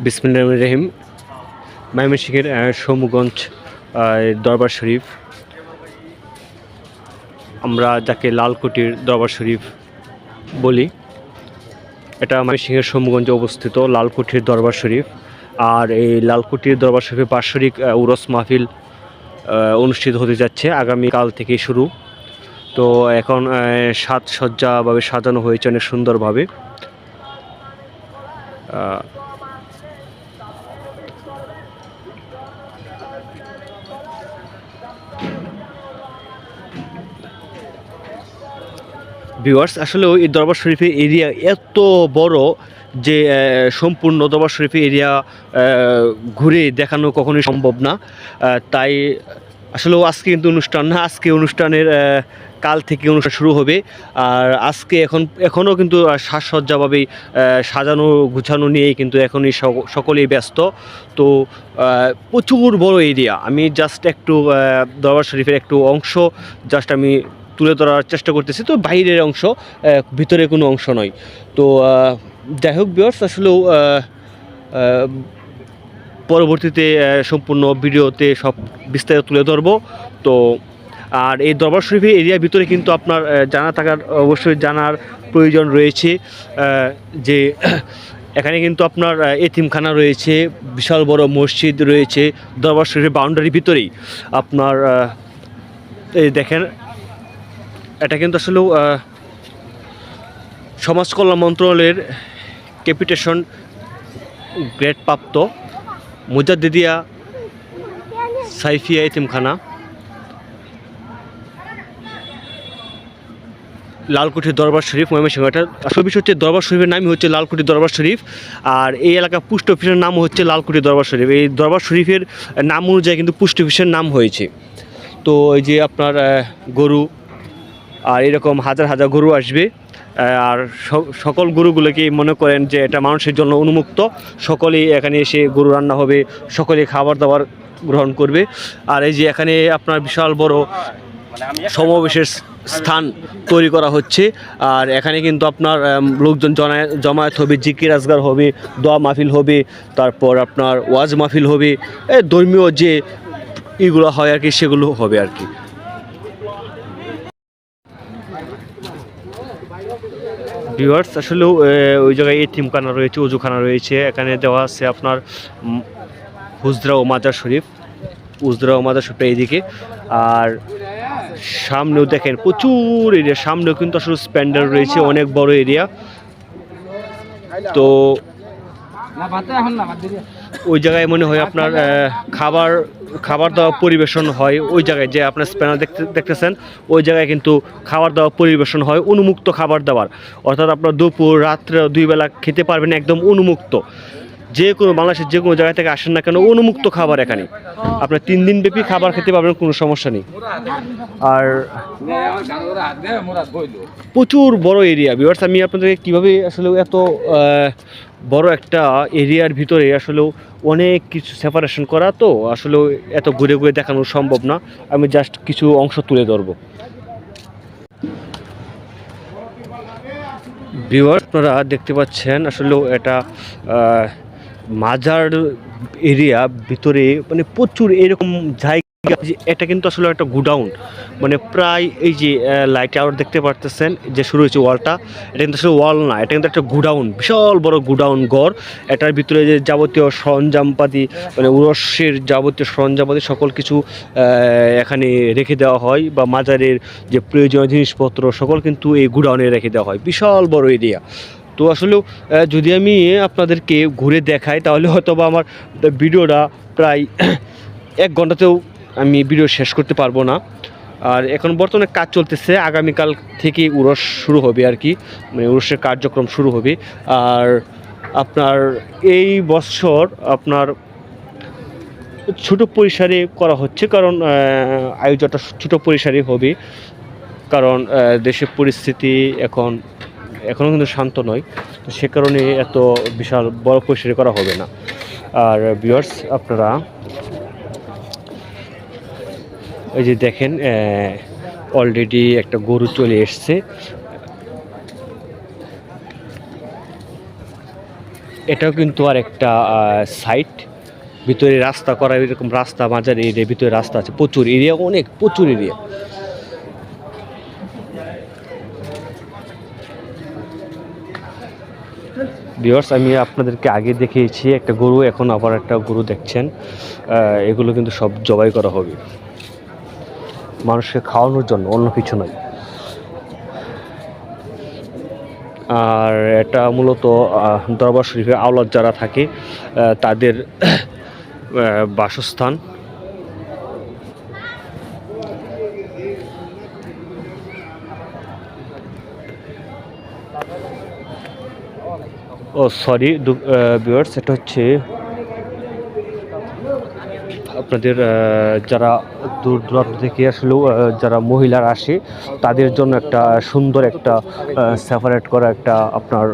বিসমিল্লাহ রহিম। ময়মনসিংহের সৌমগঞ্জ দরবার শরীফ। আমরা যাকে লালকুটির দরবার শরীফ বলি এটা ময়মনসিংহের সৌমগঞ্জে অবস্থিত লালকুঠির দরবার শরীফ। আর এই লালকুঠির দরবার শরীফে আহ, উরস মাহফিল অনুষ্ঠিত হতে যাচ্ছে আগামীকাল থেকে শুরু। তো এখন সাজসজ্জাভাবে সাজানো হয়েছে অনেক সুন্দরভাবে। ভিউয়ার্স আসলে এই দরবার শরীফের এরিয়া এত বড় যে সম্পূর্ণ দরবার শরীফের এরিয়া ঘুরে দেখানো কখনোই সম্ভব না। তাই আসলে আজকে কিন্তু অনুষ্ঠান না, আজকে অনুষ্ঠানের কাল থেকে অনুষ্ঠান শুরু হবে। আর আজকে এখন, এখনও কিন্তু সাজসজ্জাভাবেই সাজানো, গুছানো নিয়েই কিন্তু এখনই সক- সকলেই ব্যস্ত। তো প্রচুর বড় এরিয়া আমি জাস্ট একটু দরবার শরীফের একটু অংশ জাস্ট আমি তুলে ধরার চেষ্টা করতেছি। তো বাইরের অংশ ভিতরে কোনো অংশ নয়। তো যাই হোক বিয়ার্স আসলেও পরবর্তীতে সম্পূর্ণ ভিডিওতে সব বিস্তারিত তুলে ধরবো। তো, আর এই দরবার শরীফের এরিয়ার ভিতরে কিন্তু আপনার জানা থাকার, অবশ্যই জানার প্রয়োজন রয়েছে। যে, এখানে কিন্তু আপনার এতিমখানা রয়েছে, বিশাল বড় মসজিদ রয়েছে, দরবার শরীফের বাউন্ডারির ভিতরেই। আপনার এই দেখেন এটা কিন্তু আসলেও সমাজ কল্যাণ মন্ত্রণালয়ের ক্যাপিটেশন গ্রেড প্রাপ্ত মুজাদ্দিদিয়া সাইফিয়া ইতিমখানা লালকুঠির দরবার শরীফ, ময়মনসিংহ। এটা আসল বিষয় হচ্ছে দরবার শরীফের নামই হচ্ছে লালকুঠি দরবার শরীফ, আর এই এলাকা পোস্ট অফিসের নাম হচ্ছে লালকুঠি দরবার শরীফ। এই দরবার শরীফের নাম অনুযায়ী কিন্তু পোস্ট অফিসের নাম হয়েছে। তো এই যে আপনার গরু আর এরকম হাজার হাজার গরু আসবে। আর সকল গরুগুলোকে মনে করেন যে এটা মানুষের জন্য উন্মুক্ত। সকলেই এখানে এসে গরু রান্না হবে সকলে খাবার দাবার গ্রহণ করবে। আর এই যে এখানে আপনার বিশাল বড় সমাবেশের স্থান তৈরি করা হচ্ছে। আর এখানে কিন্তু আপনার লোকজন জমায়েত হবে, জিকির আজগার হবে, দোয়া মাহফিল হবে, তারপর আপনার ওয়াজ মাহফিল হবে। এ ধর্মীয় যে ইগুলো হয় আর কি, সেগুলো হবে আর কি। ভিউয়ার্স আসলেও আহ, ওই জায়গায় এতিমখানা রয়েছে উজুখানা রয়েছে। এখানে দেওয়া আছে আপনার হুজরা ও মাজার শরীফ। উজরা ও মাজার শরীফটা এইদিকে। আর সামনেও দেখেন প্রচুর এরিয়া সামনেও কিন্তু আসলে স্প্যান্ডার রয়েছে অনেক বড় এরিয়া তো ওই জায়গায় মনে হয় আপনার খাবার খাবার দাওয়া পরিবেশন হয় ওই জায়গায় যে আপনার স্প্যানার দেখতে দেখতেছেন, ওই জায়গায় কিন্তু খাবার দাওয়া পরিবেশন হয়, উন্মুক্ত খাবার দাবার অর্থাৎ আপনার দুপুর, রাত্রে দুই বেলা খেতে পারবেন একদম উন্মুক্ত। যে কোনো বাংলাদেশের যে কোনো জায়গা থেকে আসেন না কেন, উন্মুক্ত খাবার এখানে। আপনার তিন দিন ব্যাপী খাবার খেতে পারবেন, কোনো সমস্যা নেই। আর প্রচুর বড় এরিয়া ভিউয়ার্স আমি আপনাদেরকে কীভাবে আসলে এত বড় একটা এরিয়ার ভিতরে আসলেও অনেক কিছু সেপারেশন করা, তো আসলে এত ঘুরে ঘুরে দেখানো সম্ভব না। আমি জাস্ট কিছু অংশ তুলে ধরবো। আপনারা দেখতে পাচ্ছেন আসলে এটা মাজার এরিয়া ভিতরে মানে প্রচুর এরকম জায়গা এটা কিন্তু আসলে একটা গুডাউন। মানে প্রায় এই যে লাইট টাওয়ার দেখতে পারতেছেন, যে শুরু হয়েছে ওয়ালটা এটা কিন্তু আসলে ওয়াল না, এটা কিন্তু একটা গুডাউন, বিশাল বড় গুডাউন ঘর। এটার ভিতরে যে যাবতীয় সরঞ্জামপাতি মানে উরস্যের যাবতীয় সরঞ্জামপাতি সকল কিছু এখানে রেখে দেওয়া হয় বা মাজারের যে প্রয়োজনীয় জিনিসপত্র সকল কিন্তু এই গুডাউনে রেখে দেওয়া হয়। বিশাল বড় এরিয়া তো আসলেও যদি আমি আপনাদেরকে ঘুরে দেখাই, তাহলে হয়তো বা আমার ভিডিওটা প্রায় এক ঘন্টাতেও আমি ভিডিও শেষ করতে পারব না। আর এখন বর্তমানে কাজ চলতেছে, আগামীকাল থেকে উরস শুরু হবে আর কি। মানে উরসের কার্যক্রম শুরু হবে। আর আপনার এই বছর আপনার ছোট পরিসরে করা হচ্ছে, কারণ আয়োজনটা ছোট পরিসরে হবে। কারণ দেশের পরিস্থিতি এখন এখনও কিন্তু শান্ত নয়। সে কারণে এত বিশাল বড় পরিসরে করা হবে না। আর বিয়ার্স আপনারা এই যে দেখেন অলরেডি একটা গরু চলে এসছে। এটাও কিন্তু আর একটা সাইট ভিতরে রাস্তা করা এরকম রাস্তা, মাঝার এরিয়া ভিতরে রাস্তা আছে। প্রচুর এরিয়া, অনেক প্রচুর এরিয়া। ভিউয়ার্স আমি আপনাদেরকে আগে দেখিয়েছি, একটা গরু, এখন আবার একটা গরু দেখছেন। এগুলো কিন্তু সব জবাই করা হবে। মানুষকে খাওয়ানোর জন্য, অন্য কিছু নয়। আর এটা মূলত দরবার শরীফের আওলাদ যারা থাকে তাদের বাসস্থান। ও সরি ভিউয়ার্স এটা হচ্ছে আপনাদের যারা দূর দূরান্ত থেকে আসলেও যারা মহিলারা আসে, তাদের জন্য একটা সুন্দর একটা সেপারেট করা একটা আপনার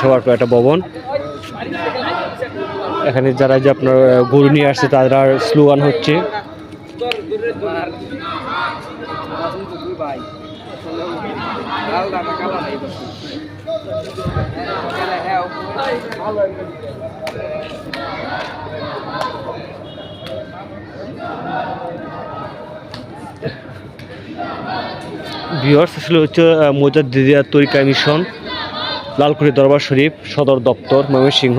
সবার একটা ভবন। এখানে যারা যে আপনার গরু নিয়ে আসছে তারা স্লোগান হচ্ছে ভিওর্স আসলে হচ্ছে মোজাদ্দিদিয়া তরিকা মিশন, লালকুড়ি দরবার শরীফ, সদর দপ্তর, ময়মনসিংহ।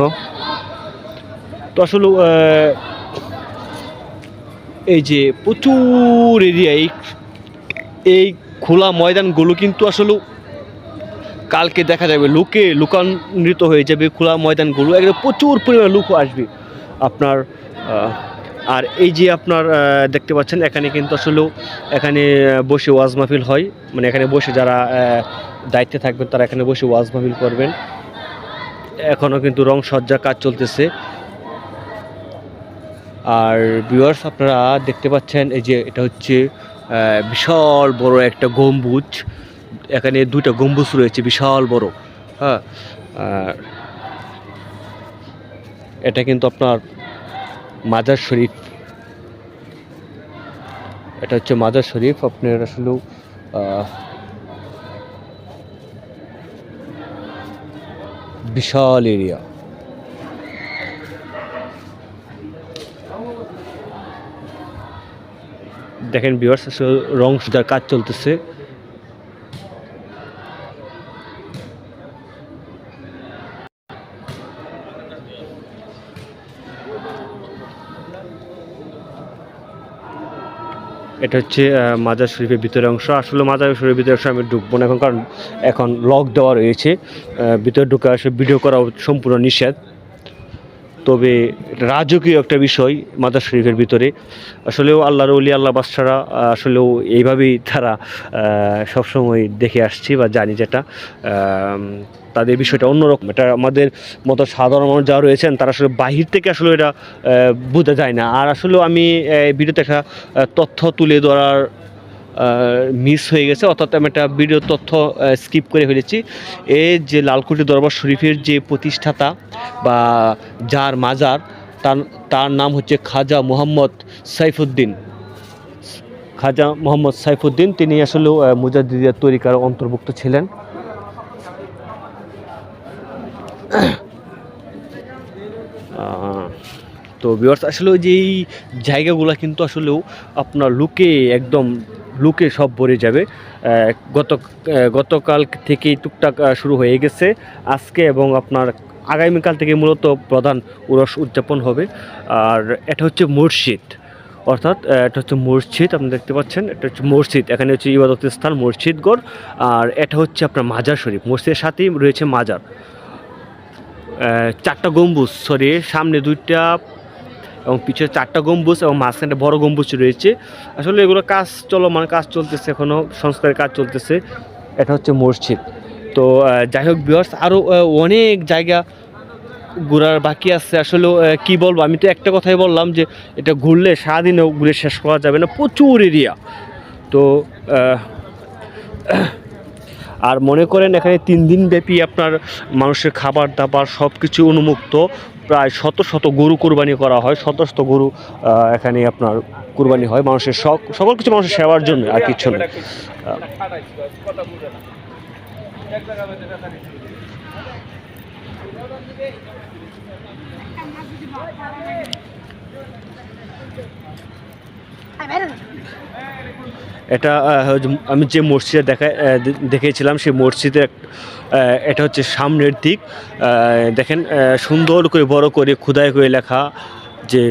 তো আসলে এই যে প্রচুর এরিয়া এই এই খোলা ময়দানগুলো কিন্তু আসলে কালকে দেখা যাবে, লোকে লোকান্বিত হয়ে যাবে খোলা ময়দানগুলো একদম প্রচুর পরিমাণে লোক আসবে আপনার আর এই যে আপনার দেখতে পাচ্ছেন এখানে কিন্তু আসলেও এখানে বসে ওয়াজ মাহফিল হয় মানে এখানে বসে যারা দায়িত্বে থাকবেন তারা এখানে বসে ওয়াজ মাহফিল করবেন। এখনও কিন্তু রং সজ্জার কাজ চলতেছে। আর ভিউয়ার্স আপনারা দেখতে পাচ্ছেন, এই যে এটা হচ্ছে বিশাল বড় একটা গম্বুজ। এখানে দুইটা গম্বুজ রয়েছে বিশাল বড়। হ্যাঁ এটা কিন্তু আপনার মাজার শরীফ। এটা হচ্ছে মাজার শরীফ আপনার আসলেও আহ, বিশাল এরিয়া। দেখেন বিভার্স রং সুদার কাজ চলতেছে এটা হচ্ছে মাজার শরীফের ভিতরের অংশ। আসলে মাজার শরীফের ভিতরের অংশ আমি ঢুকবো না এখন, কারণ এখন লক দেওয়া রয়েছে। ভিতরে ঢুকে আসে ভিডিও করা সম্পূর্ণ নিষেধ। তবে রাজকীয় একটা বিষয় মাজার শরীফের ভিতরে। আসলেও আল্লাহর অলি আল্লাহ বাদশারা, আসলেও এইভাবেই তারা সবসময় দেখে আসছি বা জানি যেটা। তাদের বিষয়টা অন্যরকম। এটা আমাদের মতো সাধারণ মানুষ যারা রয়েছেন তারা আসলে বাহির থেকে আসলে এটা বোঝা যায় না। আর আসলেও আমি ভিডিওতে একটা তথ্য তুলে ধরার মিস হয়ে গেছে। অর্থাৎ আমি একটা ভিডিও তথ্য স্কিপ করে ফেলেছি। এই যে লালকুটি দরবার শরীফের যে প্রতিষ্ঠাতা বা যার মাজার তার তার নাম হচ্ছে খাজা মোহাম্মদ সাইফুদ্দিন। খাজা মোহাম্মদ সাইফুদ্দিন তিনি আসলেও আহ, মুজাদ্দিদিয়া তরিকার অন্তর্ভুক্ত ছিলেন। তো বিয়ার্স আসলে ওই যে এই জায়গাগুলো কিন্তু আসলেও আপনার লুকে একদম লুকে সব ভরে যাবে। গত গতকাল থেকেই টুকটাক শুরু হয়ে গেছে। আজকে এবং আপনার আগামীকাল থেকে মূলত প্রধান উরস উদযাপন হবে। আর এটা হচ্ছে মসজিদ। অর্থাৎ এটা হচ্ছে মসজিদ, আপনি দেখতে পাচ্ছেন। এটা হচ্ছে মসজিদ। এখানে হচ্ছে ইবাদত স্থান, মসজিদগড়। আর এটা হচ্ছে আপনার মাজার শরীফ। মসজিদের সাথেই রয়েছে মাজার। চারটা গম্বুজ সরি সামনে দুইটা এবং পিছনে চারটা গম্বুজ এবং মাঝখানে বড় গম্বুজ রয়েছে। আসলে এগুলো কাজ চলমান, কাজ চলতেছে এখনও সংস্কারের কাজ চলতেছে। এটা হচ্ছে মসজিদ। তো যাই হোক বিহার্স আরও অনেক জায়গা ঘোরার বাকি আছে। আসলে কি বলব? আমি তো একটা কথাই বললাম যে, এটা ঘুরলে সারাদিনেও ঘুরে শেষ করা যাবে না। প্রচুর এরিয়া তো আর মনে করেন এখানে তিন দিন ব্যাপী আপনার মানুষের খাবার দাবার সব কিছু উন্মুক্ত। প্রায় শত শত গরু কোরবানি করা হয় শত শত গরু এখানে আপনার কোরবানি হয় মানুষের সক সকল কিছু মানুষের সেবার জন্য আর কিছু না। এটা আহ, হচ্ছে আমি যে মসজিদে দেখা দেখেছিলাম সেই মসজিদের এটা হচ্ছে সামনের দিক। দেখেন সুন্দর করে, বড় করে, খুদাই করে লেখা যে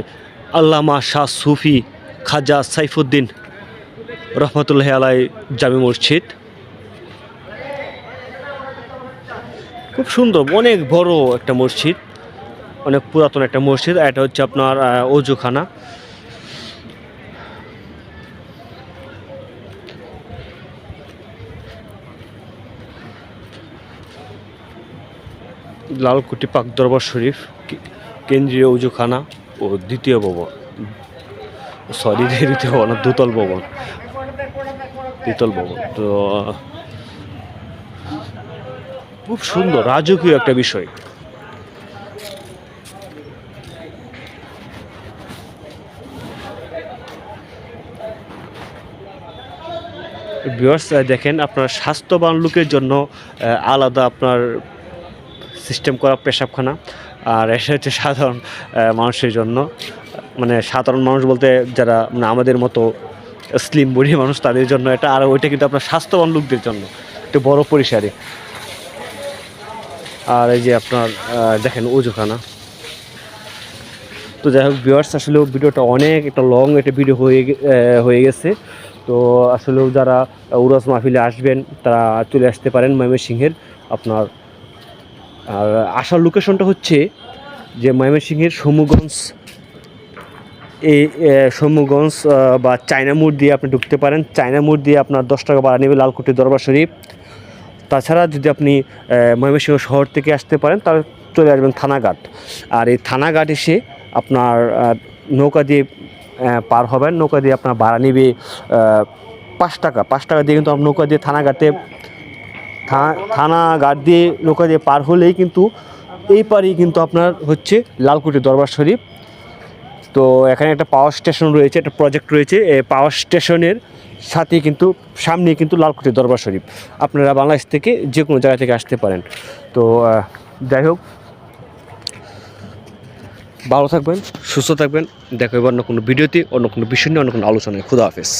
আল্লামা শাহ সুফি খাজা সাইফুদ্দিন রহমতুল্লাহ আলাই জামি মসজিদ। খুব সুন্দর, অনেক বড় একটা মসজিদ, অনেক পুরাতন একটা মসজিদ এটা হচ্ছে আপনার অজুখানা। লালকুটি পাক দরবার শরীফ কেন্দ্রীয় উজুখানা ও দ্বিতীয় ভবন। সরি দ্বিতীয় ভবন না, দ্বিতল ভবন। দ্বিতল ভবন। তো খুব সুন্দর রাজকীয় একটা বিষয়। ভিউয়ার্স দেখেন আপনার স্বাস্থ্যবান লোকের জন্য আলাদা আপনার সিস্টেম করা পেশাবখানা। আর এটা হচ্ছে সাধারণ মানুষের জন্য। মানে সাধারণ মানুষ বলতে যারা মানে আমাদের মতো স্লিম বডি মানুষ, তাদের জন্য এটা, আর ওইটা কিন্তু আপনার স্বাস্থ্যবান লোকদের জন্য। একটু বড় পরিসরে। আর এই যে আপনার দেখেন উজুখানা তো যাই হোক ভিউয়ার্স আসলে ভিডিওটা অনেক, একটা লং একটা ভিডিও হয়ে হয়ে গেছে। তো আসলে যারা উরাস মাহফিলে আসবেন, তারা চলে আসতে পারেন ময়মনসিংহের আপনার আর আসার লোকেশনটা হচ্ছে যে ময়মনসিংহের সমুগঞ্জ। এই সমুগঞ্জ বা চায়না মোড় দিয়ে আপনি ঢুকতে পারেন। চায়না মোড় দিয়ে আপনার দশ টাকা ভাড়া নেবে লালকুটি দরবার শরীফ। তাছাড়া যদি আপনি ময়মনসিংহ শহর থেকে আসতে পারেন, তাহলে চলে আসবেন থানাঘাট। আর এই থানাঘাট এসে আপনার নৌকা দিয়ে পার হবেন। নৌকা দিয়ে আপনার ভাড়া নেবে পাঁচ টাকা। পাঁচ টাকা দিয়ে কিন্তু আপনার নৌকা দিয়ে থানাঘাটে থানা গার্ড দিয়ে নৌকা দিয়ে পার হলেই কিন্তু এই পারেই কিন্তু আপনার হচ্ছে লালকুটি দরবার শরীফ। তো এখানে একটা পাওয়ার স্টেশন রয়েছে, একটা প্রজেক্ট রয়েছে এই পাওয়ার স্টেশনের সাথে কিন্তু সামনে কিন্তু লালকুটি দরবার শরীফ। আপনারা বাংলাদেশ থেকে যে কোনো জায়গা থেকে আসতে পারেন। তো যাই হোক। ভালো থাকবেন, সুস্থ থাকবেন। দেখো হবে অন্য কোনো ভিডিওতে, অন্য কোনো বিষয় নিয়ে, অন্য কোনো আলোচনায়। খুদা হাফেজ।